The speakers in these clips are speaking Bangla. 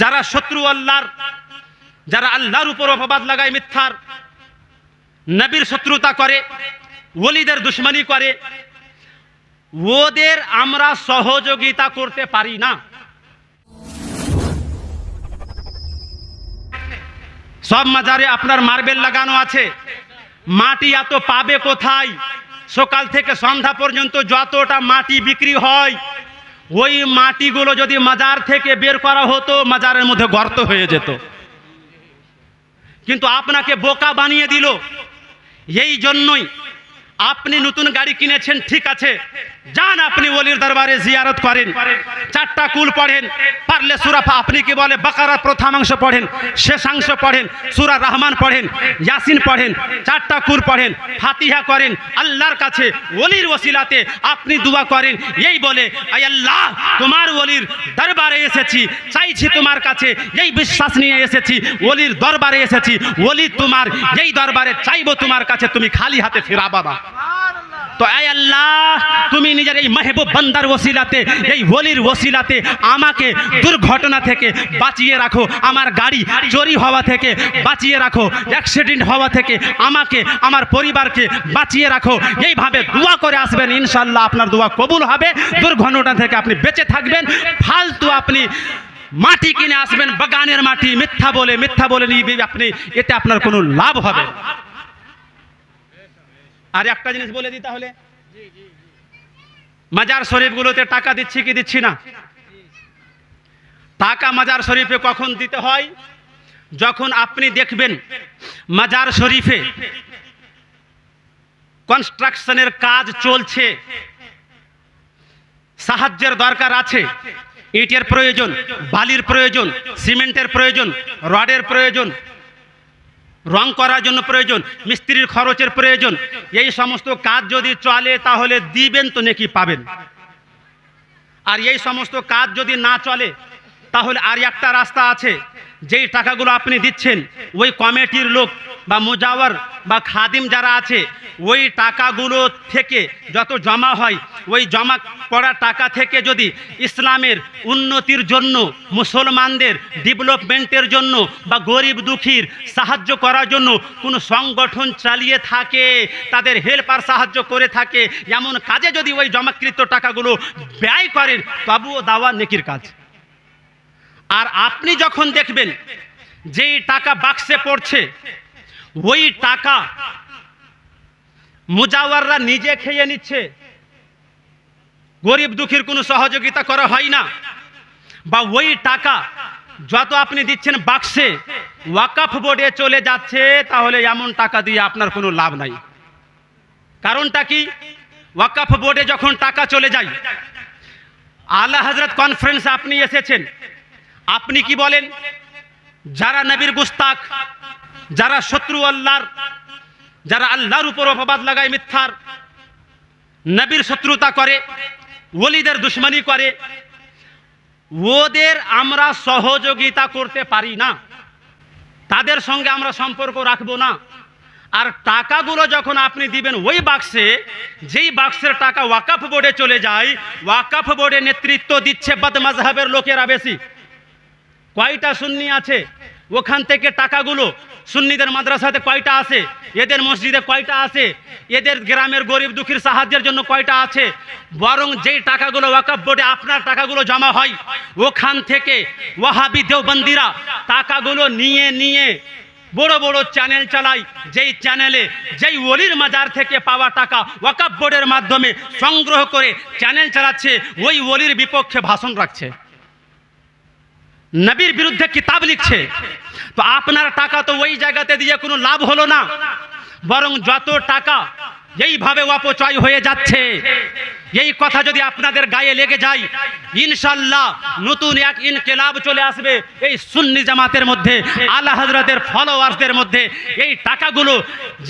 যারা শত্রু আল্লাহর, যারা আল্লাহর উপর অপবাদ লাগায় মিথ্যার, নবীর শত্রুতা করে, ওলিদের দুশ্মনী করে, ওদের আমরা সহযোগিতা করতে পারি না। সব মাজারে আপনার মার্বেল লাগানো আছে। মাটি এত পাবে কোথায়? সকাল থেকে সন্ধ্যা পর্যন্ত যতটা মাটি বিক্রি হয় ওই মাটিগুলো যদি মাজার থেকে বের করা হতো, মাজারের মধ্যে গর্ত হয়ে যেত। কিন্তু আপনাকে বোকা বানিয়ে দিল। এই জন্যই আপনি নতুন গাড়ি কিনেছেন, ঠিক আছে যান আপনি ওলির দরবারে জিয়ারত করেন। চারটা কুল পড়েন। পারলে সুরা আপনি কি বলে বাকারা প্রথমাংশ পড়েন শেষাংশ পড়েন, সুরা রহমান পড়েন, ইয়াসিন পড়েন, চারটা কুল পড়েন, ফাতিহা করেন, আল্লাহর কাছে ওলির ওসিলাতে আপনি দোয়া করেন। এই বলে আই আল্লাহ, তোমার ওলির দরবারে এসেছি, চাইছি তোমার কাছে, এই বিশ্বাস নিয়ে এসেছি, ওলির দরবারে এসেছি, ওলি তোমার, এই দরবারে চাইব তোমার কাছে, তুমি খালি হাতে ফেরা না তো আয় আল্লাহ, তুমি নিজের এই মেহবুব বান্দার ওসিলাতে, এই ওলির ওসিলাতে আমাকে দুর্ঘটনা থেকে বাঁচিয়ে রাখো, আমার গাড়ি চুরি হওয়া থেকে বাঁচিয়ে রাখো অ্যাক্সিডেন্ট হওয়া থেকে আমাকে, আমার পরিবারকে বাঁচিয়ে রাখো। এইভাবে দোয়া করে আসবেন ইনশাল্লাহ আপনার দোয়া কবুল হবে। দুর্ঘটনা থেকে আপনি বেঁচে থাকবেন। ফালতু আপনি মাটি কিনে আসবেন, বাগানের মাটি, মিথ্যা বলে মিথ্যা বলে নিয়ে আপনি, এতে আপনার কোনো লাভ হবে। আর একটা জিনিস বলে দিই তাহলে। মাজার শরীফগুলোতে টাকা দিচ্ছি কি দিচ্ছি না? টাকা মাজার শরীফে কখন দিতে হয়? যখন আপনি দেখবেন মাজার শরীফে কনস্ট্রাকশনের কাজ চলছে, সাহায্যের দরকার আছে, ইটের প্রয়োজন, বালির প্রয়োজন, সিমেন্টের প্রয়োজন, রডের প্রয়োজন রং করার জন্য প্রয়োজন, মিস্ত্রির খরচের প্রয়োজন। এই সমস্ত কাজ যদি চলে, তাহলে দিবেন তো নেকি পাবেন। আর এই সমস্ত কাজ যদি না চলে, তাহলে আর একটা রাস্তা আছে। যেই টাকাগুলো আপনি দিচ্ছেন, ওই কমিটির লোক বা মুজাওয়ার বা খাদিম যারা আছে, ওই টাকাগুলো থেকে যত জমা হয়, ওই জমা করা টাকা থেকে যদি ইসলামের উন্নতির জন্য, মুসলমানদের ডেভেলপমেন্টের জন্য বা গরিব দুঃখীর সাহায্য করার জন্য কোনো সংগঠন চালিয়ে থাকে, তাদের হেল্প আর সাহায্য করে থাকে, এমন কাজে যদি ওই জমাকৃত টাকাগুলো ব্যয় করেন, তবুও দাওয়া নেকির কাজ। আর আপনি যখন দেখবেন যেই টাকা বাক্সে পড়ছে, ওই টাকা মুজাওয়াররা নিজে খেয়ে নিচ্ছে। গরিব দুঃখীর কোনো সহযোগিতা করা হয় না। বা ওই টাকা যত আপনি দিচ্ছেন বাক্সে, ওয়াকাফ বোর্ডে চলে যাচ্ছে, তাহলে এমন টাকা দিয়ে আপনার কোনো লাভ নাই। কারণটা কি? ওয়াকাফ বোর্ডে যখন টাকা চলে যায় আল্লাহ হজরত কনফারেন্সে আপনি এসেছেন আপনি কি বলেন? যারা নবীর গুস্তাক যারা শত্রু আল্লাহর, যারা আল্লাহর উপর অপবাদ লাগায় মিথ্যার, নবীর শত্রুতা করে, ওলিদের দুশ্মনী করে, ওদের আমরা সহযোগিতা করতে পারি না। তাদের সঙ্গে আমরা সম্পর্ক রাখব না। আর টাকাগুলো যখন আপনি দিবেন ওই বাক্সে, যেই বাক্সের টাকা ওয়াকাফ বোর্ডে চলে যায়, ওয়াকাফ বোর্ডে নেতৃত্ব দিচ্ছে বদমাজহাবের লোকেরা বেশি। কয়টা সুন্নি আছে? ওখান থেকে টাকাগুলো সুন্নিদের মাদ্রাসাতে কয়টা আছে? এদের মসজিদে কয়টা আছে? এদের গ্রামের গরিব দুঃখীর সাহায্যের জন্য কয়টা আছে? বরং যেই টাকাগুলো ওয়াকাফ বোর্ডে আপনার টাকাগুলো জমা হয়, ওখান থেকে ওয়াহাবি দেওবন্দিরা টাকাগুলো নিয়ে নিয়ে বড় বড় চ্যানেল চালাই যেই চ্যানেলে যেই ওলির মাজার থেকে পাওয়া টাকা ওয়াকাফ বোর্ডের মাধ্যমে সংগ্রহ করে চ্যানেল চালাচ্ছে, ওই ওলির বিপক্ষে ভাষণ রাখছে। নবীর বিরুদ্ধে কিতাব লিখছে। তো আপনার টাকা তো ওই জায়গাতে দিয়ে কোনো লাভ হলো না। বরং যত টাকা এইভাবে অপচয় হয়ে যাচ্ছে এই কথা যদি আপনাদের গায়ে লেগে যায়, ইনশাল্লাহ নতুন এক ইনকেলাব চলে আসবে এই সুন্নি জামাতের মধ্যে আল্লাহ হজরতের ফলোয়ার্সদের মধ্যে। এই টাকাগুলো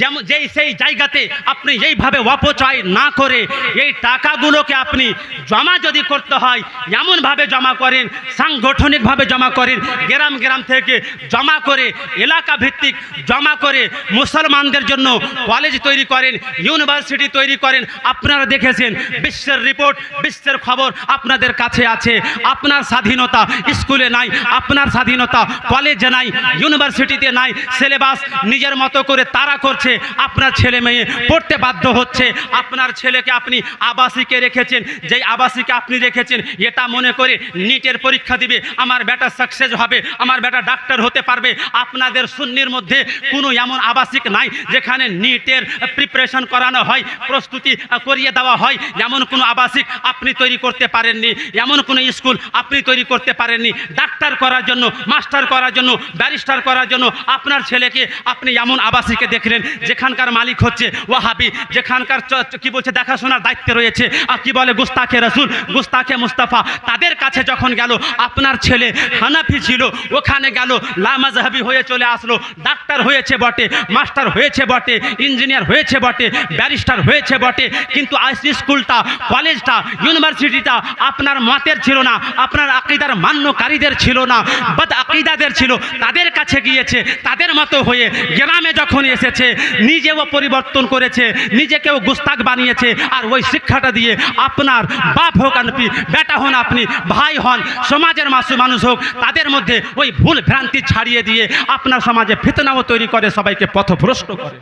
যেমন যেই, সেই জায়গাতে আপনি এইভাবে অপচয় না করে এই টাকাগুলোকে আপনি জমা যদি করতে হয়, এমনভাবে জমা করেন, সাংগঠনিকভাবে জমা করেন, গ্রাম গ্রাম থেকে জমা করে, এলাকা ভিত্তিক জমা করে মুসলমানদের জন্য কলেজ তৈরি করেন, ইউনিভার্সিটি তৈরি করেন, আপনারা দেখেছেন বিশ্বের রিপোর্ট বিশ্বের খবর আপনাদের কাছে আছে। আপনার স্বাধীনতা স্কুলে নাই, আপনার স্বাধীনতা কলেজে নাই ইউনিভার্সিটিতে নাই সিলেবাস নিজের মতো করে তারা করছে, আপনার ছেলে মেয়ে পড়তে বাধ্য হচ্ছে। আপনার ছেলেকে আপনি আবাসিকে রেখেছেন, যেই আবাসিকে আপনি রেখেছেন, এটা মনে করে নিটের পরীক্ষা দিবে, আমার বেটা সাকসেস হবে, আমার বেটা ডাক্তার হতে পারবে। আপনাদের শূন্যের মধ্যে কোনো এমন আবাসিক নাই, যেখানে নিটের প্রিপারেশন করানো হয়, প্রস্তুতি করিয়ে দেওয়া হয় এমন কোনো আবাসিক আপনি তৈরি করতে পারেননি, এমন কোনো স্কুল আপনি তৈরি করতে পারেননি, ডাক্তার করার জন্য, মাস্টার করার জন্য, ব্যারিস্টার করার জন্য আপনার ছেলেকে আপনি এমন আবাসিকে দেখলেন, যেখানকার মালিক হচ্ছে ওয়াহাবি, যেখানকার কি বলছে, দেখাশোনার দায়িত্বে রয়েছে, আর কি বলে, গুস্তাখে রসুল, গুস্তাখে মুস্তাফা, তাদের কাছে যখন গেল, আপনার ছেলে হানাফি ছিল, ওখানে গেল লামাজহাবি হয়ে চলে আসলো, ডাক্তার হয়েছে বটে, মাস্টার হয়েছে বটে, ইঞ্জিনিয়ার হয়েছে বটে, ব্যারিস্টার হয়েছে বটে, কিন্তু আইসি স্কুলটা কলেজটা ইউনিভার্সিটিটা আপনার মতের ছিল না, আপনার আকিদার মান্যকারীদের ছিল না বাদ আকিদাদের ছিল। তাদের কাছে গিয়েছে, তাদের মতো হয়ে গ্রামে যখন এসেছে, নিজেও পরিবর্তন করেছে, নিজেকেও গুস্তাক বানিয়েছে, আর ওই শিক্ষাটা দিয়ে আপনার বাপ হোক আপনি, বেটা হন আপনি, ভাই হন, সমাজের মাসু মানুষ হোক, তাদের মধ্যে ওই ভুল ভ্রান্তি ছাড়িয়ে দিয়ে আপনার সমাজে ফিতনাও তৈরি করে, সবাইকে পথভ্রষ্ট করে।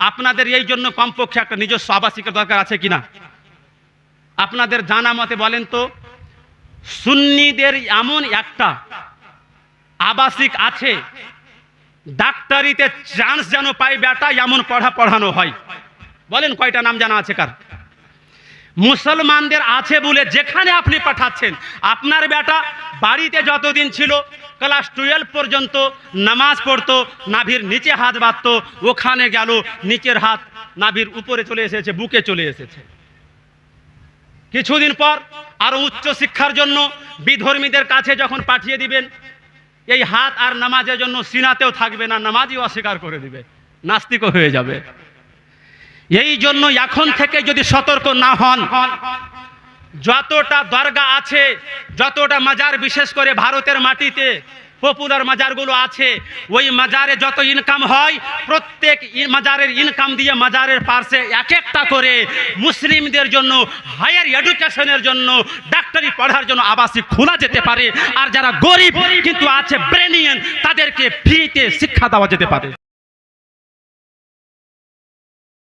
আপনাদের এই জন্য কমপক্ষে একটা নিজস্ব আবাসিকের দরকার আছে কিনা? আপনাদের জানা মতে বলেন তো, সুন্নিদের এমন একটা আবাসিক আছে, ডাক্তারিতে চান্স যেন পাই বেটা, এমন পড়া পড়ানো হয়। বলেন কয়টা নাম জানা আছে কার? মুসলমানদের আছে বলে যেখানে আপনি পাঠাচ্ছেন, আপনার বেটা বাড়িতে যতদিন ছিল ক্লাস টুয়েলভ পর্যন্ত নামাজ পড়তো, নাভির নিচে হাত বাঁধতো, ওখানে গেল, নিচের হাত নাভির উপরে চলে এসেছে, বুকে চলে এসেছে। কিছুদিন পর আরও উচ্চ শিক্ষার জন্য বিধর্মীদের কাছে যখন পাঠিয়ে দিবেন, এই হাত আর নামাজের জন্য সিনাতেও থাকবে না, নামাজই অস্বীকার করে দিবে, নাস্তিকও হয়ে যাবে। এই জন্য এখন থেকে যদি সতর্ক না হন যতটা দরগা আছে, যতটা মাজার বিশেষ করে ভারতের মাটিতে পপুলার মাজারগুলো আছে, ওই মাজারে যত ইনকাম হয়, প্রত্যেক মাজারের ইনকাম দিয়ে মাজারের পার্শ্বে এক একটা করে মুসলিমদের জন্য হায়ার এডুকেশনের জন্য, ডাক্তারি পড়ার জন্য আবাসিক খোলা যেতে পারে। আর যারা গরিব, কিন্তু আছে ব্রেনিয়ান তাদেরকে ফ্রিতে শিক্ষা দেওয়া যেতে পারে।